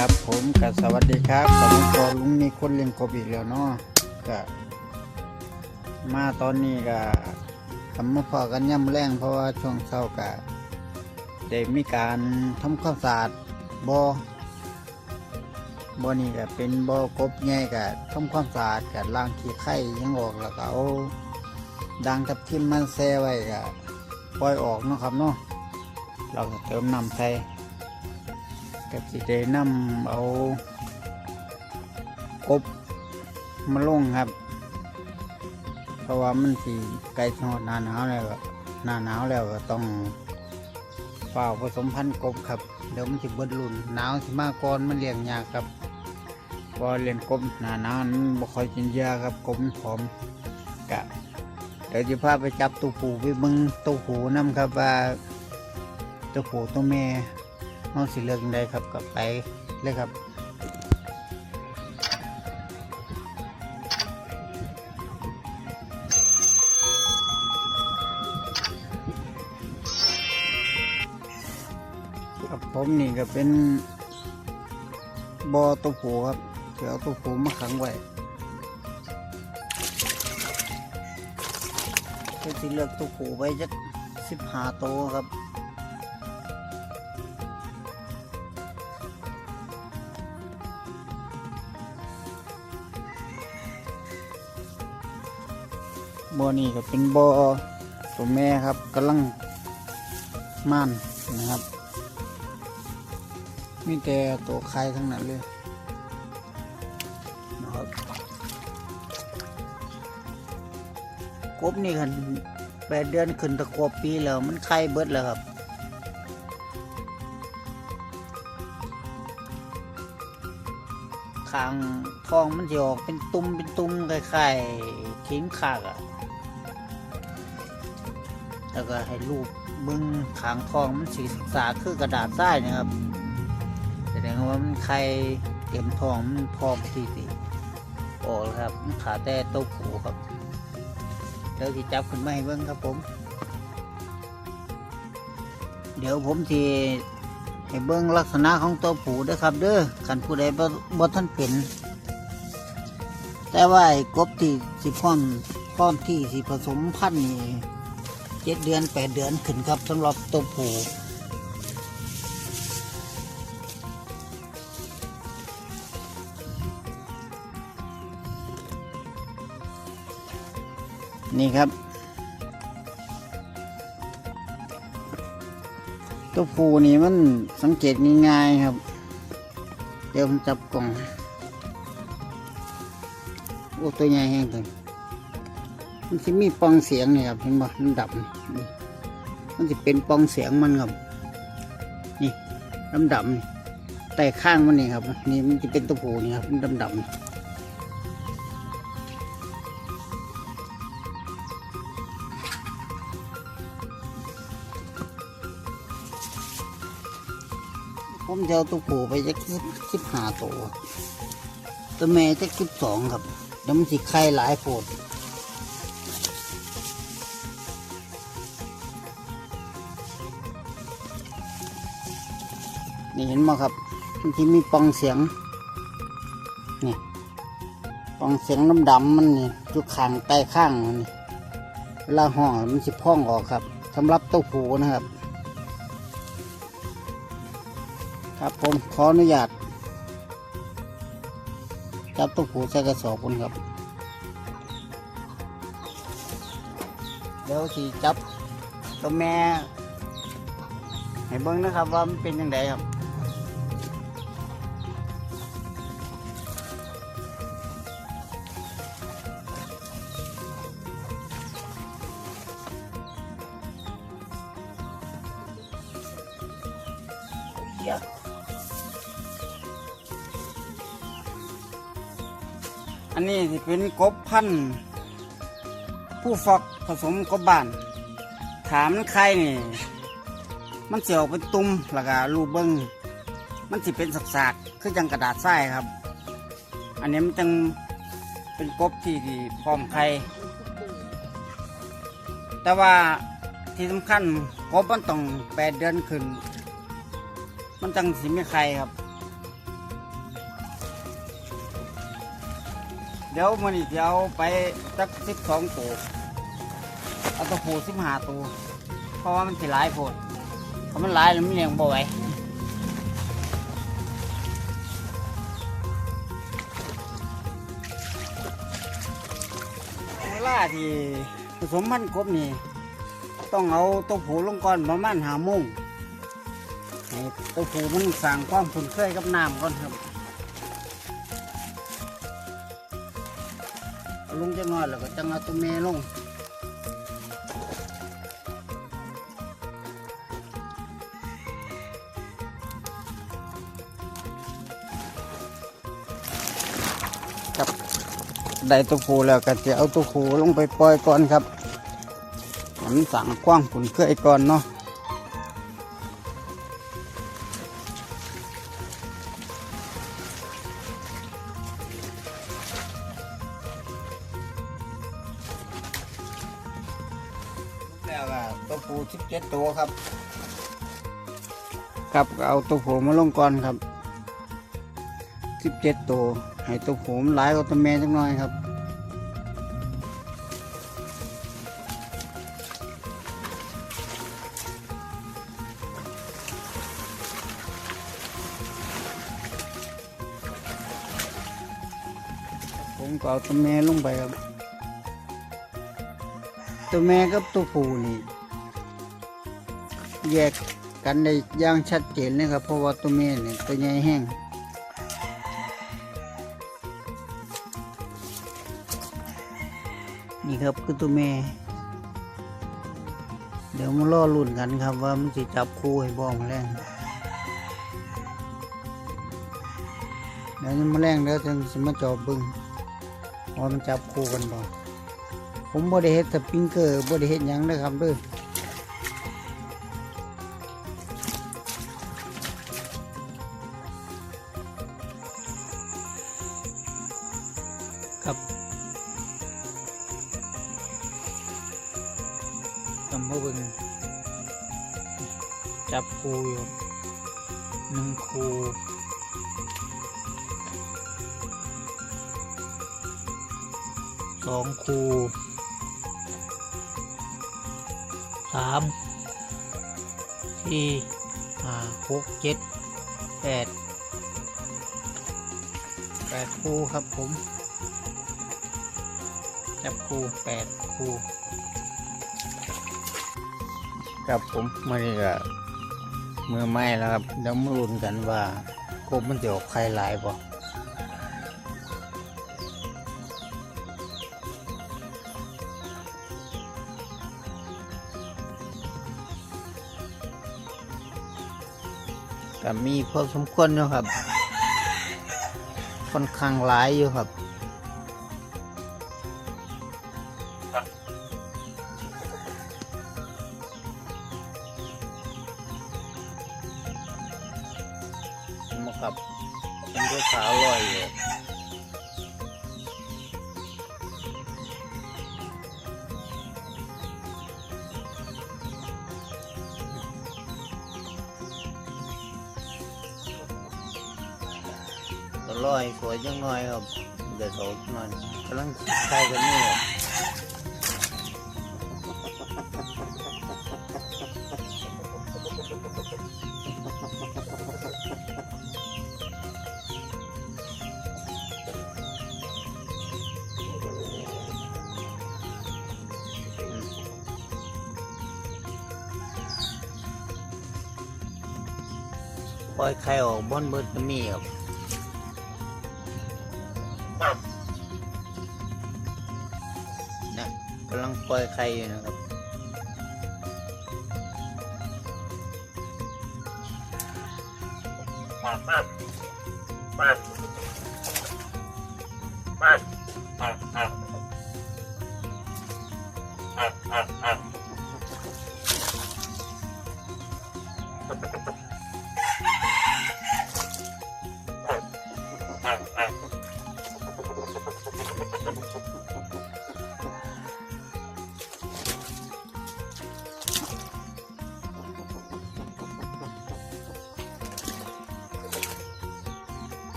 ครับ ผมกับสวัสดีครับตอนนี้ก็ลุงมีคนเลี้ยงกบอีกแล้วเนาะก็มาตอนนี้ก็ทำมาพอกันย่ำแรงเพราะว่าช่วงเช้าก็ได้มีการทำความสะอาดบ่อบ่อนี่ก็เป็นบ่อกบใหญ่ก็ทำความสะอาดก็ล้างขี้ไข่ยังออกแล้วก็เอาดังทับทิมมันแซ่ไว้ก็ปล่อยออกเนาะครับเนาะเราก็เติมน้ำใส่ กับสิได้นำเอากบมาลงครับ เพราะว่ามันสีใกลทอดหนาหนาวแล้วหนาหนาวแล้วก็ต้องเฝ้าผสมพันธุ์กบครับ เดี๋ยวมันสิเบิดรุ่นหนาวสิมาก่อนมันเลี้ยงยากครับพอเลี้ยงกบหนาหนาวมันบ่ค่อยกินยาครับกบมันผอมกะเดี๋ยวจะพาไปจับตัวผูไปเบิ่งตัวผูนํครับว่าตัวผูตัวแม่ เอาสิเลือกยังไงครับกลับไปเลยครับครับผมนี่ก็เป็นบอตัวผูครับเดี๋ยวเอาตัวผูมาขังไว้ก็สิเลือกตัวผูไว้จักสิบห้าตัวครับ บ่อนี่ก็เป็นบ่อตัวแม่ครับกำลังม่านนะครับ มีแต่ตัวไข่ทั้งนั้นเลยนะครับกบนี่คันแปดเดือนขึ้นตะกวบปีแล้วมันไข่เบิดแล้วครับขางทองมันจะออกเป็นตุ้มเป็นตุ้มคล้ายๆขิงขากอะ แล้วก็ให้ลูกเบึ้งขางทองมันสีศึกษาคือกระดาษทรายนะครับแสดงว่ามันไข่เต็มทองมันพร้อมที่สิออกครับมันขาแต่โต๊ะผูครับเดี๋ยวที่จับขึ้นมาให้เบิ้งครับผม เดี๋ยวผมทีให้เบิ่งลักษณะของตัวผูด้อครับ เด้อขันผู้ใดบบ่ท่านเป็น แต่ว่าไอ้กบที่สิพร้อมพร้อมที่สิผสมพันธุ์นี่ เจ็ดเดือนแปดเดือนขึ้นครับสำหรับตัวผูนี่ครับ ตัวผูนี่มันสังเกตง่ายๆครับ เดี๋ยวผมจับกล่อง โอ้ตัวใหญ่แห้งตัว มันจะมีปองเสียงนี่ครับเห็นบ่มันดับนี่มันจะเป็นปองเสียงมันครับนี่ดำดำๆนี่แต่ข้างมันนี่ครับ นี่มันจะเป็นตัวผูนี่ครับมันดำดำผมจะเอาตัวผูไปจะคิดคิดหาตัวตัวแม่จะคิดสองครับแล้วมันสิไข่หลายโพด นี่เห็นไหมครับที่มีปองเสียงนี่ปองเสียงน้ำดำมันนี่จุกขางใต้ข้างมันนี่เวลาห้องมันสิพ่องออกครับสำหรับตัวผู้นะครับ ครับผมขออนุญาตจับตัวผูใส่กระสอบคนครับเดี๋ยวสิจับตัวแม่ให้เบิ้งนะครับว่ามันเป็นยังไงครับ เยอะอันนี้ที่เป็นกบพันธุ์ผู้ฟอกผสมกบบ้าน ถามมันใครนี่ มันเสียวเป็นตุ่มแล้วก็รูเบิงมันสิเป็นสักๆคือจังกระดาษทรายครับ อันนี้มันจังเป็นกบที่ที่พร้อมไข่แต่ว่าที่สำคัญกบมันต้องแปดเดือนขึ้น มันจังสิไม่ใครครับ เดี๋ยวมันอีกเดี๋ยวไปสักสิบสองตัวเอาตัวผูสิบห้าตัวเพราะว่ามันสิหลายโพดเพราะมันหลายแล้วมันเลี้ยงบ่อยวเวลาที่ผสมมันครบนี่ ต้องเอาตัวผูลงก่อนประมาณหามุ้ง ให้ตัวผู้มันสั่งความคุ้นเคยกับน้ำก่อนครับเอาลงจะน้อยแล้วก็จังเอาตัวเมลงครับได้ตัวผูแล้วก็จะเอาตัวผูลงไปปล่อยก่อนครับมันสั่งกว้างขุนเคยก่อนเนาะ เจ็ดตัวครับ ครับเอาตัวผูมาลงก่อนครับสิบเจ็ดตัวให้ตัวผมหลายกว่าตัวแม่จักหน่อยครับผมก็เอาตัวแม่ลงไปครับ ตัวแม่กับตัวผู้นี่ แยกกันได้อย่างชัดเจนเลยครับ เพราะว่าตัวแม่เนี่ยตัวใหญ่แห้งนี่ครับคือตัวแม่เดี๋ยวมาล่อลุ่นกันครับว่ามันจะจับคู่ให้บ้องแรงเดี๋ยวมาแรงแล้วถึงสมาจอบบึงว่ามันจับคู่กันบ่ผมบ่ได้เฮ็ดสปริงเกอร์บ่ได้เฮ็ดหยังเลยครับเด้อ มาเบิ่งจับคูอยู่หนึ่งคูสองคูสามสี่ห้าหกเจ็ดแปดแปดคูครับผม จับคูแปดคู่ ครับผมมานี่ก็มือไม้แล้วครับเดี๋ยวมาลุ้นกันว่ากบมันจะออกไข่หลายป่ก็มีพอสมควรอยู่ครับ ค่อนข้างหลายอยู่ครับ มากับเป็นก็สาลอยอยู่ลอยสวยจังหน่อยครับเดี๋ยวโตจังหน่อยกำลังใช้กันนี่ อยไข่ออกบนเบิดก็มีครับนะกำลังปล่อยไข่อยู่นะครับค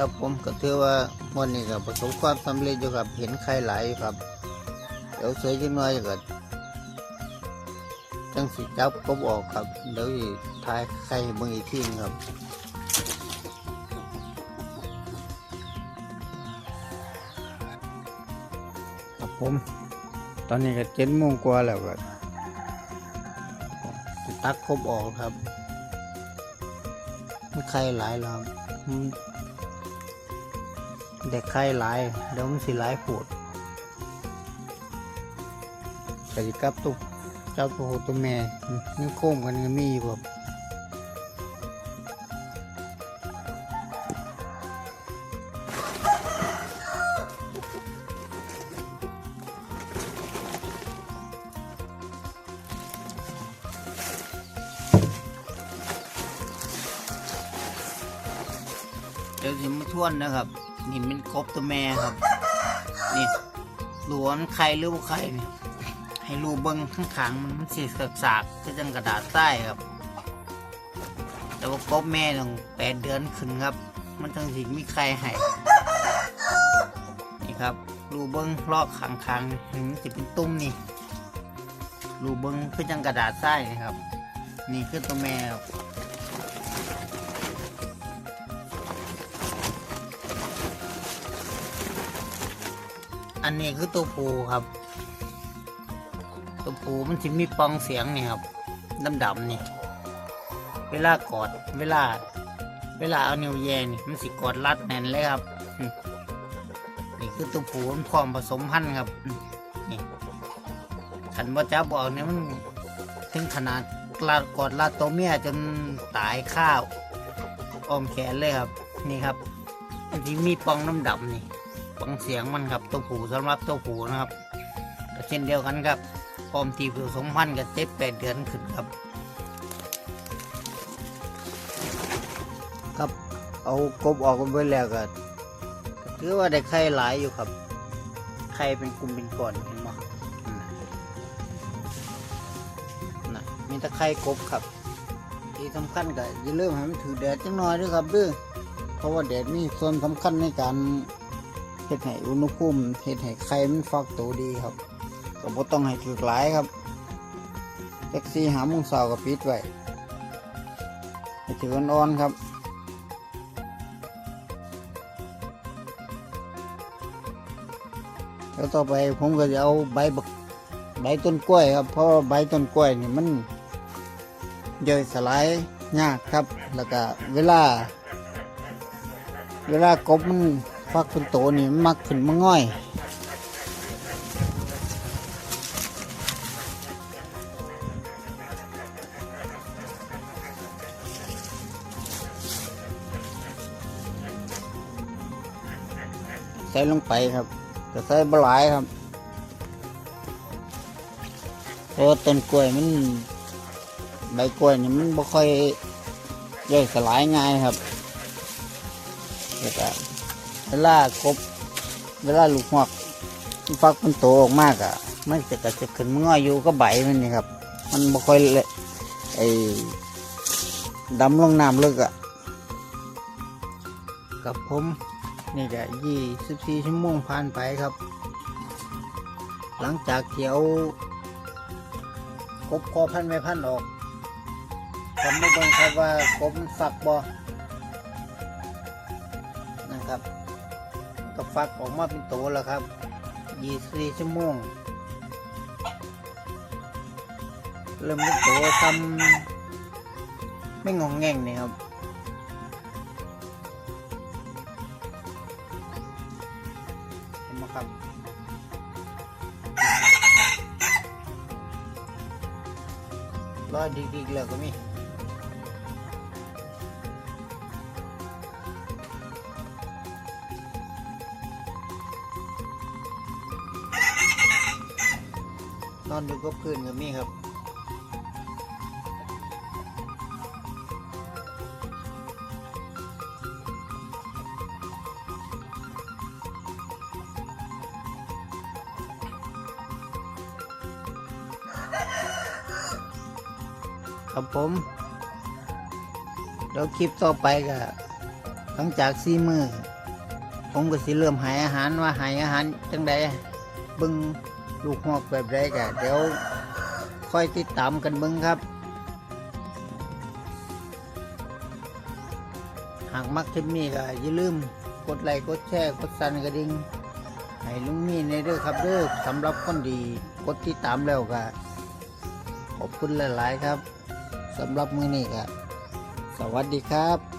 ครับผมก็ถือว่าวันนี้ก็ประสบความสำเร็จอยู่ครับเห็นไข่หลายครับ เดี๋ยวเสียจังน้อยก็จังสิจับกบออกครับ เดี๋ยวสิทายไข่ให้เบิ่งอีกทีนึงครับครับผม ตอนนี้ก็เจ็ดโมงกว่าแล้วก็สิตักครบออกครับมันไข่หลายแล้วครับ เด็กไข่หลายเดี๋ยวมันสิหลายปวดกสิกับตุกเจ้าตัวตัวแม่นี่โค้งกันก็มีอยู่ครับเดี๋ยวสิมาทวนนะครับ นี่เป็นกบตัวแม่ครับ นี่หลวมันไข่หรือว่าไข่นี่ให้รูเบิ้งข้างขางมันมันสีสากๆก็จังกระดาษใต้ครับ แต่ว่ากบแม่ต้องแปดเดือนขึ้นครับ มันต้องสิมีไข่ให้นี่ครับรูเบิ้งลอกขางๆถึงสิเป็นตุ้มนี่รูเบิ้งคือจังกระดาษใต้ครับ นี่คือตัวแม่ครับ อันนี้คือตัวปูครับ ตัวปูมันจะมีปองเสียงนี่ครับดำๆนี่เวลากอดเวลา เวลาเอานิ้วแยงนี่มันสิกอดรัดแน่นเลยครับนี่คือตัวปูมันพร้อมผสมพันธุ์ครับนี่ขันว่จับอกเนี่ยมันถึงขนาดลาดกอดลาดตัวเมียจนตายข้าวอมแขนเลยครับ นี่ครับมันจะมีปองน้ำดำนี่ ฟังเสียงมันครับตัวผูสำหรับตัวผูนะครับเช่นเดียวกันครับพร้อมทีผสมพันธุ์กับเจ็ดแปดเดือนขึ้นครับ ครับเอากบออกกันไปแล้วก็ก็ถือว่าได้ไข่หลายอยู่ครับไข่เป็นกลุ่มเป็นก้อนเห็นไหมนะมีแตะไข่กบครับ ที่สำคัญก็อย่าลืมให้มันถือแดดจังหน่อยด้วยครับเด้วยเพราะว่าแดดมีส่วนสำคัญในการ เฮ็ดให้อุณหภูมิเฮ็ดให้ไข่มันฟักตัวดีครับก็บ่ต้องให้ถึกหลายครับแท็กซี่หาโมงเช้าก็ปิดไว้ให้ถืออ่อนๆครับแล้วต่อไปผมก็จะเอาใบบักใบต้นกล้วยครับ เพราะใบต้นกล้วยนี่มันย่อยสลายยากครับ แล้วก็เวลา เวลากบมัน ฟักเป็นโตนี่มักขึ้นมาง่อยใส่ลงไปครับก็ใส่บหลายครับเพราะต้นกล้วยมันใบกล้วยนี่มันบ่ค่อยย่อยสลายง่ายครับแล้วก็ เวลากบ เวลาลูกหอกมันฟักมันโตออกมากอะ มันจะกระจะขึ้นมันง่อยอยู่ก็ใบมันนี่ครับ มันบ่ค่อยเละไอ้ดำลงน้ำลึกอะ กับผมนี่ก็ยี่สิบสี่ชั่วโมงผ่านไปครับ หลังจากเที่ยวกบคอพันไม่พันออกผมไม่ต้องครับว่ากบมันฝักบ่ ก็ฟักออกมาเป็นตัวแล้วครับยี่สี่ชั่วโมง เริ่มเป็นตัวทำไม่งองแงงนี่ครับเห็นไหมครับรอยดีๆแล้วก็มี อนอยู่กับพื้นก็มีครับครับผมเดี๋ยวคลิปต่อไปก็หลังจากซีมือผมก็สิเริ่มหายอาหารว่าหายอาหารจังใดบิ่ง ลูกหอกแบบใดกะเดี๋ยวค่อยติดตามกันเบิ่งครับ หากมักคลิปนี้ก็อย่าลืมกดไลค์กดแชร์กดสั่นกระดิ่งให้ลุงมีในเด้อครับเด้อสำหรับคนดีกดติดตามแล้วก็ขอบคุณหลาย ๆ ครับสำหรับมือนี้ก็สวัสดีครับ